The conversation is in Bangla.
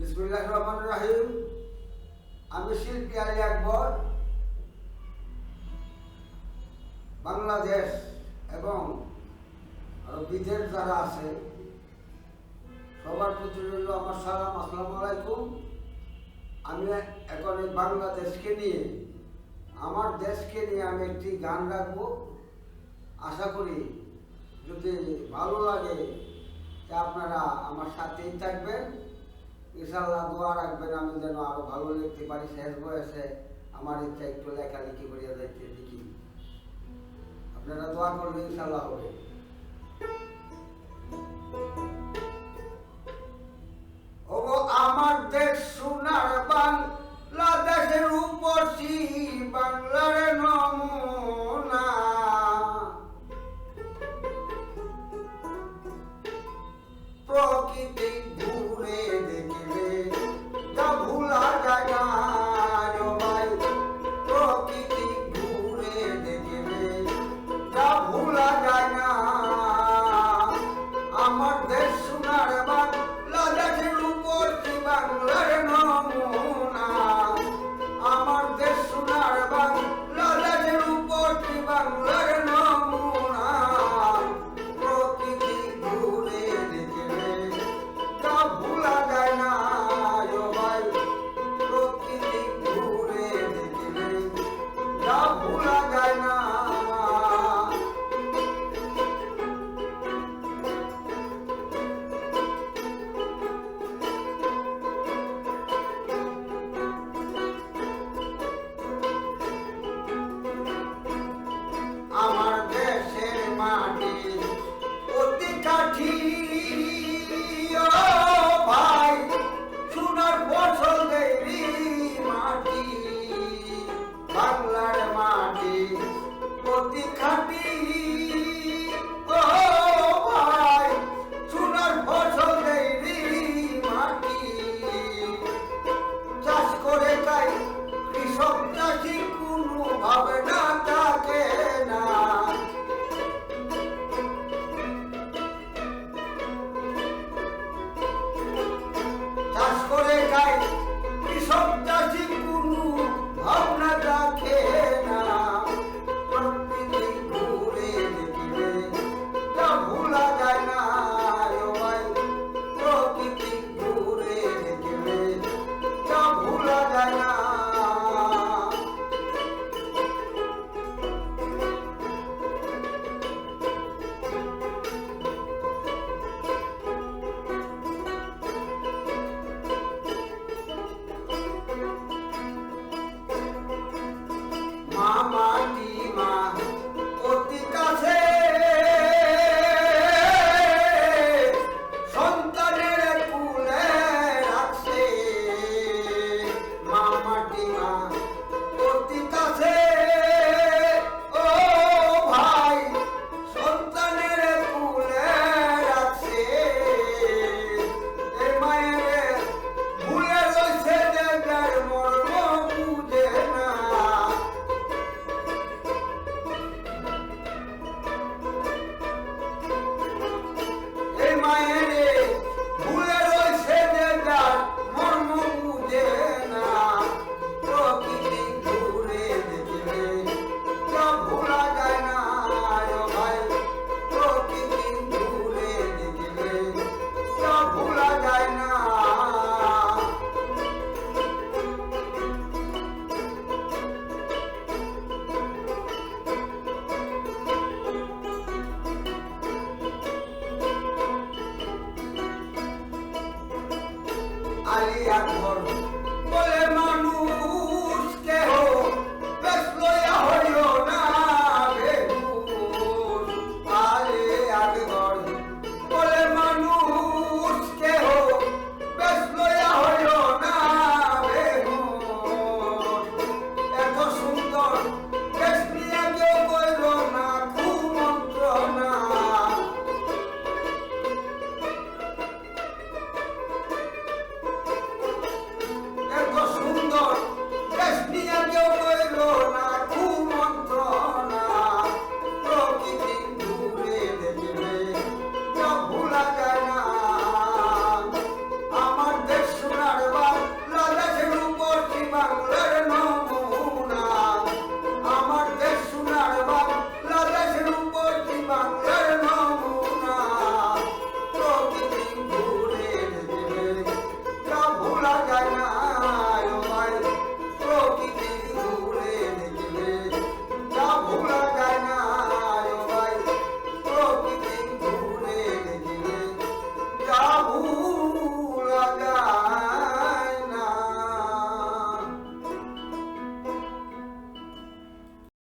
বিসমুল্লাহ রহমান রাহিম। আমি শিল্পী আলী আকবর। বাংলাদেশ এবং বিদেশ যারা আছে, সবার প্রতি রইল আমার সালাম, আসসালামু আলাইকুম। আমি এখন এই বাংলাদেশকে নিয়ে, আমার দেশকে নিয়ে আমি একটি গান রাখব আশা করি যদি ভালো লাগে, তা আপনারা আমার সাথেই থাকবেন। ইনশাল্লাহ দোয়া রাখবেন, আমি যেন আরও ভালো লিখতে পারি। শেষ বয়সে আমার ইচ্ছা একটু লেখালেখি করিয়া যাইতে দেখি। আপনারা দোয়া করবেন ইনশাল্লাহ হবে। সোনার বাংলাদেশের উপর বাংলার নমুনা অতি কাঠি ভাই সোনার ফসল দেরি মাটি বাংলার মাটি অতি খাটি এই আলী আকবর বলে মানুষ regular